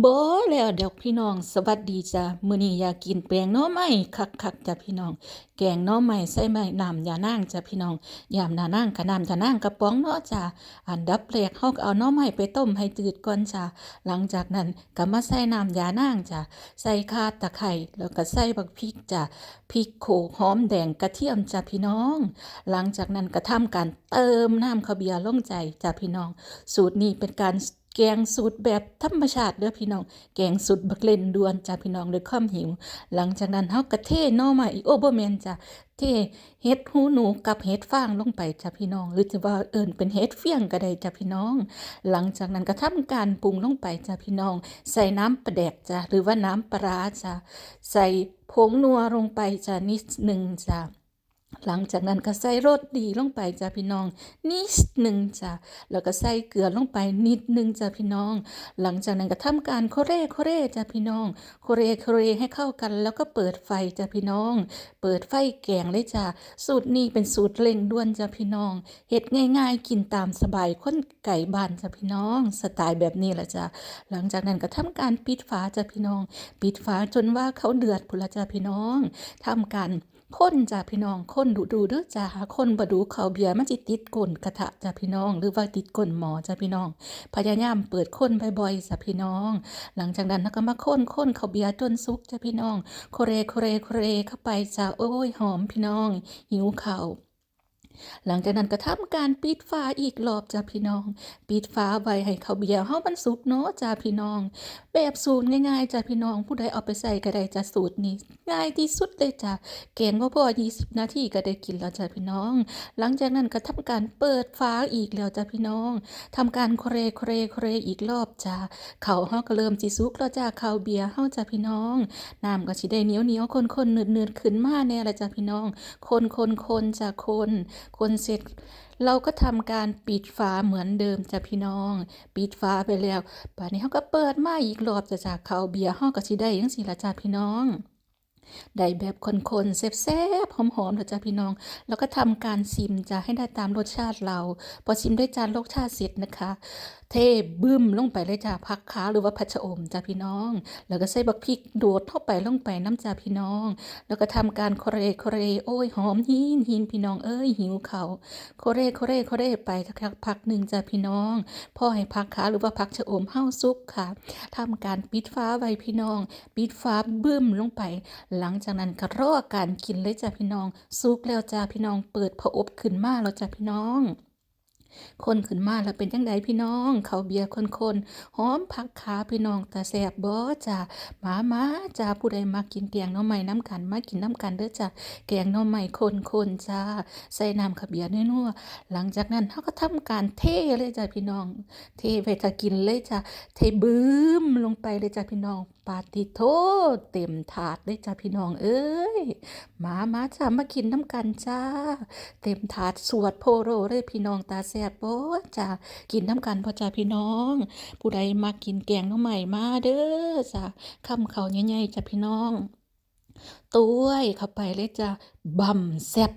บ่แล้วเดี๋ยวพี่น้องสวัสดีจ้ะมื้อนี้อยากกินแกงน่อไม้คักๆจ้ะพี่น้อง แกงน่อไม้ใส่ไม้น้ำยานางจ้ะพี่น้องยามนานางกับน้ำยานางกระป๋องเนาะจ้ะอันดับแรกเฮาก็เอาน่อไม้ไปต้มให้จืดก่อนจ้ะหลังจากนั้นก็มาใส่น้ำยานางจ้ะใส่ข่าตะไคร้แล้วก็ใส่บักพริกจ้ะพริกโขลกหอมแดงกระเทียมจ้ะพี่น้อง หลังจากนั้นก็ทำการเติมน้ำข้าวเบียร์ลงใจจ้ะพี่น้อง สูตรนี้เป็นการ แกงสูตรแบบธรรมชาติเด้อพี่น้อง แกงสุดบักเล่นด่วนจ้ะพี่น้องด้วยความหิว หลังจากนั้นเฮาก็เทน่อไม้โอบ่แมนจ้ะเทเห็ดหูหนูกับเห็ดฟางลงไปจ้ะพี่น้อง หรือจะว่าเอิ้นเป็นเห็ดเฟียงก็ได้จ้ะพี่น้อง หลังจากนั้นก็ทำการปรุงลงไปจ้ะพี่น้อง ใส่น้ำปลาแดกจ้ะหรือว่าน้ำปลาร้าจ้ะใส่ผงนัวลงไปจ้ะนิดหนึ่งจ้ะ หลังจากนั้นก็ใส่รสดีลงไปจ้ะพี่น้อง นิดหนึ่งจ้ะแล้วก็ใส่เกลือลงไปนิดหนึ่งจ้ะพี่น้อง หลังจากนั้นก็ทำการโคเร่โคเร่จ้ะพี่น้อง โคเร่โคเร่ให้เข้ากัน แล้วก็เปิดไฟจ้ะพี่น้อง เปิดไฟแกงเลยจ้ะสูตรนี้เป็นสูตรเร่งด่วนจ้ะพี่น้องเฮ็ดง่ายๆ กินตามสบายคนไก่บ้านจ้ะพี่น้อง สไตล์แบบนี้แหละจ้ะหลังจากนั้นก็ทำการปิดฝาจ้ะพี่น้อง ปิดฝาจนว่าเขาเดือดพุ่นละจ้ะพี่น้องทำการ คนจ้ะพี่น้องคนดูดูเด้อจ้าคนบดูเขาเบียร์มันจิติดก้นกระทะจ้ะพี่น้อง หรือว่าติดก้นหมอจ้ะพี่น้อง พยายามเปิดคนบ่อยๆจ้าพี่น้อง หลังจากนั้นก็มาคนคนเขาเบียร์จนซุกจ้ะพี่น้องโคเรโคเรโคเรเข้าไปจ้ะโอ้ยหอมพี่น้อง หิวเข่า หลังจากนั้นก็ทำการปิดฝาอีกรอบจ้ะพี่น้อง ปิดฝาไว้ให้ข้าวเบียร์เฮามันสุกเนาะจ้ะพี่น้อง แบบสูตรง่ายๆจ้ะพี่น้องผู้ใดเอาไปใส่ก็ได้จ้ะสูตรนี้ ง่ายที่สุดเลยจ้ะแกงบ่พอ20 นาทีก็ได้กินแล้วจ้ะพี่น้อง หลังจากนั้นก็ทำการเปิดฝาอีกแล้วจ้ะพี่น้องทำการโคเรโคเรโคเรอีกรอบจ้ะข้าเฮาก็เริ่มสิสุกแล้วจ้ะข้าวเบียร์เฮาจ้ะพี่น้องน้ำก็สิได้เหนียวๆข้นๆเนืดๆขึ้นมาแน่ละจ้ะพี่น้อง คนๆๆจ้ะคนคนเสร็จ เราก็ทำการปิดฝาเหมือนเดิมจ้ะพี่น้อง ปิดฝาไปแล้วป่านนี้เขาก็เปิดมาอีกรอบจะจากเขาเบียร์ห้องก็สิได้ยังซี่ล่ะจ้าพี่น้อง ได้แบบคนๆแซ่บๆหอมๆนะจ้ะพี่น้อง แล้วก็ทำการชิมจะให้ได้ตามรสชาติเรา พอชิมได้จานรสชาติเสร็จนะคะ เทบึ้มลงไปเลยจ้ะผักขาหรือว่าผักชะอมจ้ะพี่น้อง แล้วก็ใส่บักพริกโดดเข้าไปลงไปน้ำจ้ะพี่น้อง แล้วก็ทำการโคเรโคเรโอ้ยหอมหินหินพี่น้องเอ้ยหิวเขาโคเรโคเรโคเรไปสักพักหนึ่งจ้ะพี่น้องพ่อให้ผักขาหรือว่าผักชะอมเฮาซุปค่ะทำการปิดฟ้าไว้พี่น้อง ปิดฟ้าบึ้มลงไปหลังจากนั้นก็รอการกินเลยจ้ะพี่น้องซุกแล้วจ้ะพี่น้องเปิดผอบขึ้นมาแล้วจ้ะพี่น้องคนขึ้นมาแล้วเป็นจังไดพี่น้อง เขาเบียร์คนๆหอมผักขาพี่น้องแต่แซ่บบ่จ้ะมามาจ้าผู้ใดมากินแกงน่อไม้น้ำกันมากินน้ำกันเด้อจ้ะแกงน่อไม้คนๆจ้าใส่น้ำข้าวเบียร์นัวๆหลังจากนั้นเขาก็ทำการเทเลยจ้ะพี่น้อง เทไปจะกินเลยจ้ะเทบึ้มลงไปเลยจ้ะพี่น้องปาติโทเต็มถาดเลยจ้ะพี่น้องเอ้ย มามาจ้ามากินน้ำกันจ้า เต็มถาดสวดโพโรเลยพี่น้องตาแซ่บบ่จ้ากินน้ำกันพอจ้าพี่น้อง ผู้ใดมากินแกงน้องใหม่มาเด้อจ้าคำเขาใหญ่ๆจ้าพี่น้องต้วเข้าไปเลยจ้าบำแซ่บ